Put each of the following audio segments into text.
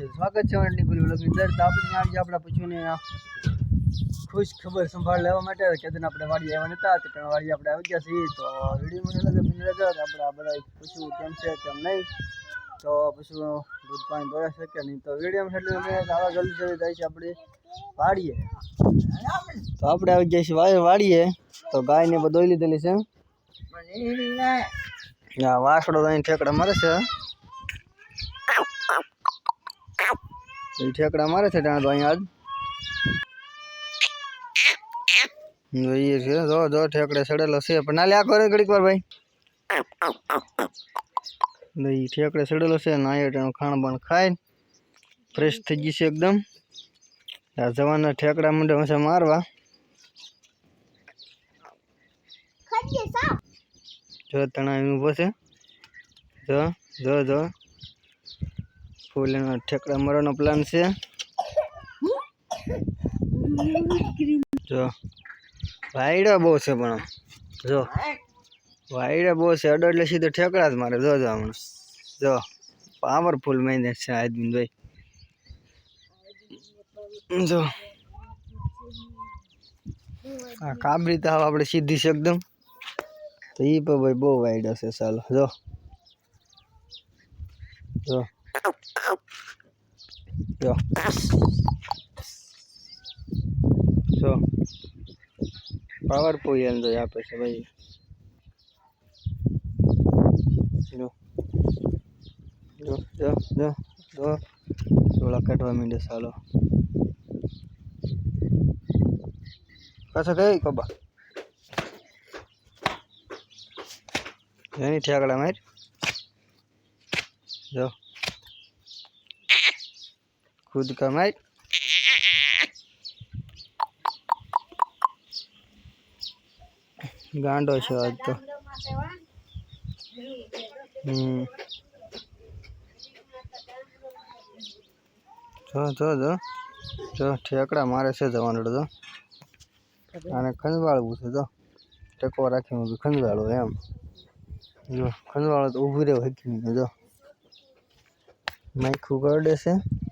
છે. સ્વાગત છે અને ભૂલી લગી દર તો આપણે આવી આપણા પશુને ખુશ ખબર સંભાળ લેવા માટે કેદન આપણે વાડી આવ્યા નતા. તો પણ વાડી આપણે આવી ગયા છીએ. તો વીડિયો મને લાગે મને લાગે આપણે આ બધા પશુ કેમ છે કેમ નહીં. તો પશુ દૂધ પાણી દોયા શકે નહીં. તો વીડિયો એટલે અમે આવા જલ્દી જલ્દી જાય છે આપણે વાડીએ. તો આપણે આવી ગયા છીએ વાડીએ. તો ગાયને બધો દોઈ લીધેલી છે. વાસડો અહીં ઠેકડા મારે છે. ઠેકડા મારે છે ત્યાં તો અહીંયા આજ જોઈએ છે. જો જો, ઠેકડે સડેલો છે. પણ ના લ્યા કરે ઘડીક વાર ભાઈ. એ ઠેકડે સડેલો છે નાય તેનું ખાણ બાણ ખાય ફ્રેશ થઈ ગઈ છે એકદમ. આ જવાના ઠેકડા મંડે હશે મારવા. જો તણાવ ઊભો છે. જો જો જો. ફૂલ એનો ઠેકડા મારવાનો પ્લાન છે. જો, વાયડા બહુ છે પણ. જો, વાયડા બહુ છે. અડો એટલે સીધો ઠેકડા જ મારે. જો જો હમણાં જો પાવરફુલ મહિને છે આદમી ભાઈ. જો. આ કાબરી તાવ આપણે સીધી છે એકદમ. તો ઈ પણ ભાઈ બહુ વાયડા છે, ચાલો. જો. જો. જો. જો. પાવરફુલ એન્જોય આપે છે ભાઈ. જો. જો જો જો જો. થોડા કાઢવા માંડે સાલો પાછા કઈ કબા એની ઠેકડા મારી. જો. ખુદ કમાય. ગાંડો છે આજ તો. હમ. જો જો જો. ઠેકડા મારે છે જવાનું તો આને ખંજવાળવું છે, જો. ટેકો રાખીને બી ખંજવાળો એમ. જો, ખંજવાળો તો ઊભું રહ્યો હકી જો. માઇક ઉગાડે છે. તો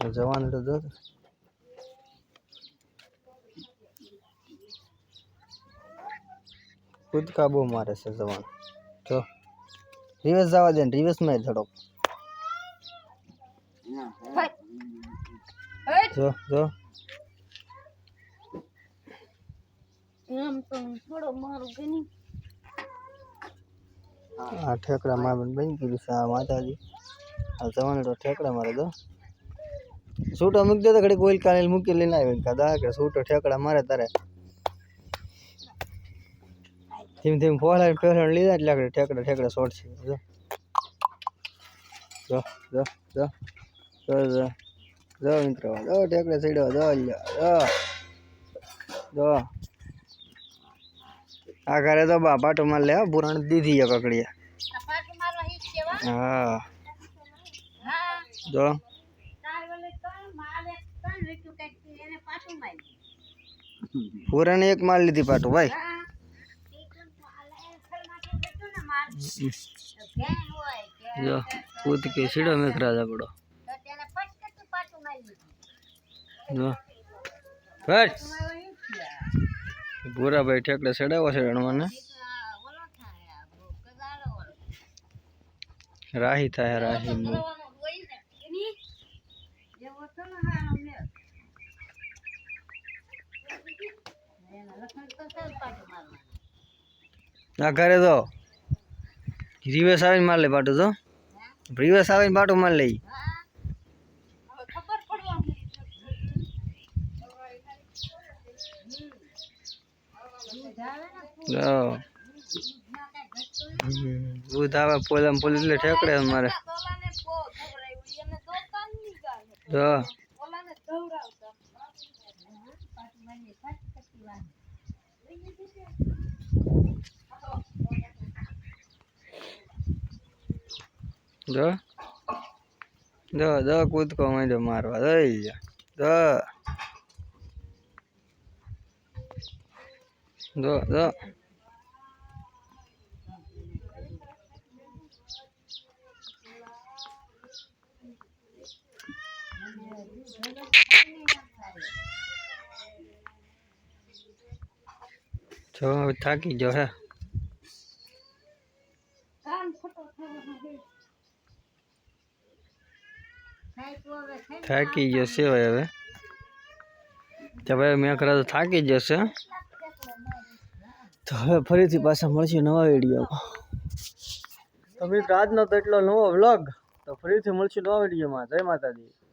જવાનું તો જો કૂદકા બહુ મારે છે જવાન જો રિવર્સ જવા દે ને રિવર્સમાં થોડોક જો જો આ ઠેકડા મારવાનું બની ગયું છે આ માતાજી આ જવાનું તો ઠેકડા મારે તો સૂટો મૂકી દે તો ઘડીક ઓઇલ કાલે મૂકી લઈને આવી કદા કે સૂટો ઠેકડા મારે તારે. ધીમે ધીમે ફોલાઈને ફેલાઈને લીધા એટલે આગળ ઠેકડા ઠેકડા શોર્ટ છે જો. જો જો જો. જો જો. જો મિત્રો. જો ઠેકડા ચડ્યો જો જો. જો. આ ઘરે તો બા પાટો માર લે પુરાણ દીધી કેવા હા. હા. જો. પુરાણે એક માર લીધી પાટું ભાઈ હા એકદમ માલે ખલમાંથી વીટું ને માર તો ઘેન હોય કે જો કૂદ કે સીડો મેકરા આપડો તો તેને પટકતું પાટું મારી દીધું જો બસ તમારો હિટ થયા ભૂરા ભાઈ ઠેકડે ચડાવો છે રણવાને એક આ ઓલો થાય આ બહુ કદાળો ઓલો રાહી થાય રાહી આ ઘરે તો રિવેશ આવીને માર લે પાટું તો રિવેશ આવીને પાટું માર લઈ હા. દૂધ આવે ને. પોલમ પોલ એટલે ઠેકડે મારે ઓલાને પો ખવડાવ્યું એને દોતાનની ગાલે જો ઓલાને ધવડાવતા પાટું મારી ફાટ ફટી વાળી જો જો જો કૂદકો માંડ્યો મારવા દઈ જા જો જો જો જો હવે થાકી ગયો હે કાન ફોટો થવાનો છે ખાઈ તો હવે ખાઈ થાકી ગયો છે ભાઈ હવે તો ભાઈ મેં ખરા તો થાકી જશે તો હવે ફરીથી પાછા મળશે નવા વિડીયોમાં તો મિત્રો આજનો તો એટલો નવો વ્લોગ તો ફરીથી મળશું નવા વિડીયોમાં. જય માતાજી.